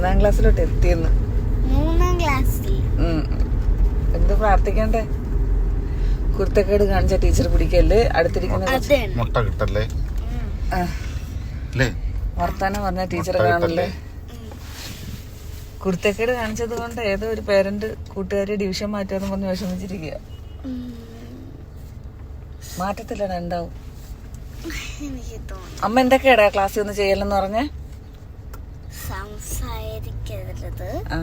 മൂന്നാം ക്ലാസ്സിലോട്ട് എത്തിയെന്ന്. മൂന്നാം ക്ലാസ്സിൽ. എന്ത് പ്രാർത്ഥിക്കണ്ടേ? കുരുത്തക്കേട് കാണിച്ച ടീച്ചർ പിടിക്കല്ലേ? അടുത്തിരിക്കുന്ന മുട്ട കിട്ടല്ലേ? വർത്താനം പറഞ്ഞ ടീച്ചർ കാണല്ലേ? കുർത്തക്കേട് കുരുത്തക്കേട് കാണിച്ചത് കൊണ്ട് ഏതോ ഒരു പേരന്റ് കൂട്ടുകാരെ ഡിവിഷൻ മാറ്റുമെന്ന് പറഞ്ഞ് വിഷമിച്ചിരിക്കുക മാറ്റത്തില്ലടാ ഉണ്ടാവും അമ്മ എന്തൊക്കെയാടാ ക്ലാസ്സിൽ ഒന്ന് ചെയ്യലെന്ന് പറഞ്ഞേ? സംസാരിക്കരുത്. ആ.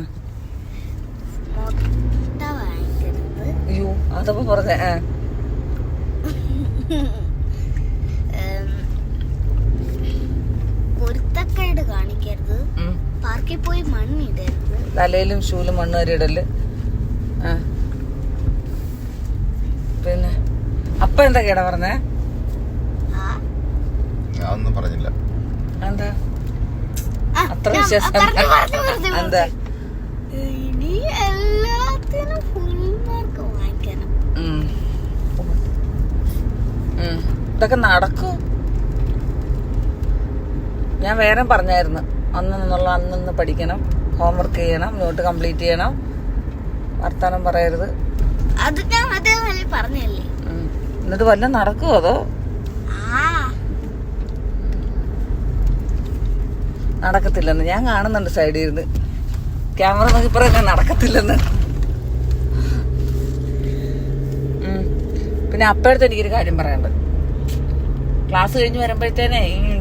മുട്ട വാങ്ങിക്കരുത്. അയ്യോ അതപ്പോ പറഞ്ഞേ ഉം, കാണിക്കരുത്. പാർക്കിൽ പോയി മണ്ണിടരുത് തലയിലും ഷൂലും മണ്ണ് വരെ ഇടൽ. പിന്നെ അപ്പ എന്താ കേടാ പറഞ്ഞേ? ആ. ഞാൻ ഒന്നും പറഞ്ഞില്ല. എന്താ? അത്ര വിശ്വാസം എന്താ? ഇനി എല്ലാത്തിനും ഫുൾ മാർക്ക് വാങ്ങിക്കണം. ഇതൊക്കെ നടക്കൂ. ഞാൻ വേറെ പറഞ്ഞായിരുന്നു. അന്നുള്ള അന്നന്ന് പഠിക്കണം. ഹോംവർക്ക് ചെയ്യണം. നോട്ട് കംപ്ലീറ്റ് ചെയ്യണം. വർത്താനം പറയരുത്. അത് ഞാൻ അതേപോലെ പറഞ്ഞല്ലേ. എന്നിട്ട് വല്ലതും നടക്കുമോ അതോ? ആ നടക്കത്തില്ലെന്ന്. ഞാൻ കാണുന്നുണ്ട് സൈഡിൽ ഇരുന്ന്. ക്യാമറ നോക്കി പറയുന്നത് നടക്കത്തില്ലെന്ന്. പിന്നെ അപ്പോഴത്തെ എനിക്കൊരു കാര്യം പറയാനുണ്ട്. ക്ലാസ് കഴിഞ്ഞ് വരുമ്പോഴത്തേനെ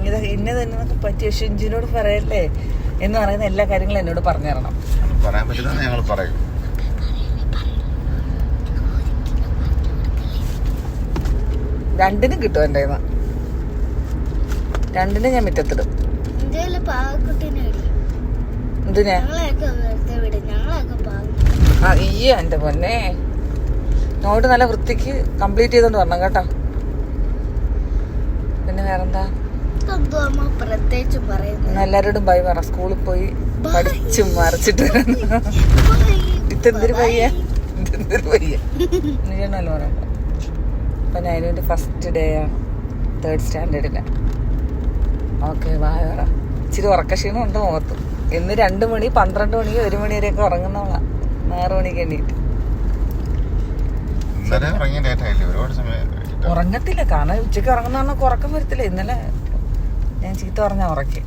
ഇത് ഇന്നത് എന്നൊക്കെ പറ്റിയ ഷിഞ്ചിനോട് പറയല്ലേ എന്ന് പറയുന്ന എല്ലാ കാര്യങ്ങളും എന്നോട് പറഞ്ഞു തരണം. പറയാൻ പറ്റില്ല ഞങ്ങൾ പറയും. രണ്ടിനും കിട്ടും എന്റെ. രണ്ടിനും ഞാൻ മുറ്റത്തിടും. പാവക്കുട്ടീനെ എന്തിനാ? ആ ഈ എന്റെ പൊന്നെ. നോട്ട് നല്ല വൃത്തിക്ക് കംപ്ലീറ്റ് ചെയ്തോണ്ട് വരണം കേട്ടോ. പിന്നെ വേറെന്താ? എല്ലാരോടും ബൈ പറ. സ്കൂളിൽ പോയി പഠിച്ചു മറിച്ചിട്ട് ഇതെന്തൊരു പയ്യ ഇതെന്തൊരു പയ്യ നീണല്ലോ പറയുമ്പോ അപ്പൊ നൈനുവിന്റെ ഫസ്റ്റ് ഡേ ആണ്. തേർഡ് സ്റ്റാൻഡേർഡിന് ഓക്കെ ബായ് പറ. ഇച്ചിരി ഉറക്കക്ഷീണം ഉണ്ട് മുഖത്ത്. ഇന്ന് രണ്ട് മണി പന്ത്രണ്ട് മണി ഒരു മണി വരെയൊക്കെ ഉറങ്ങുന്നവളാ. ആറ് മണിക്ക് എണ്ണീറ്റ്. ഉറങ്ങത്തില്ല. കാരണം ഉച്ചയ്ക്ക് ഉറങ്ങുന്ന ഉറക്കം വരത്തില്ല. ഇന്നലെ ഞാൻ ചീത്ത പറഞ്ഞ ഉറക്കി.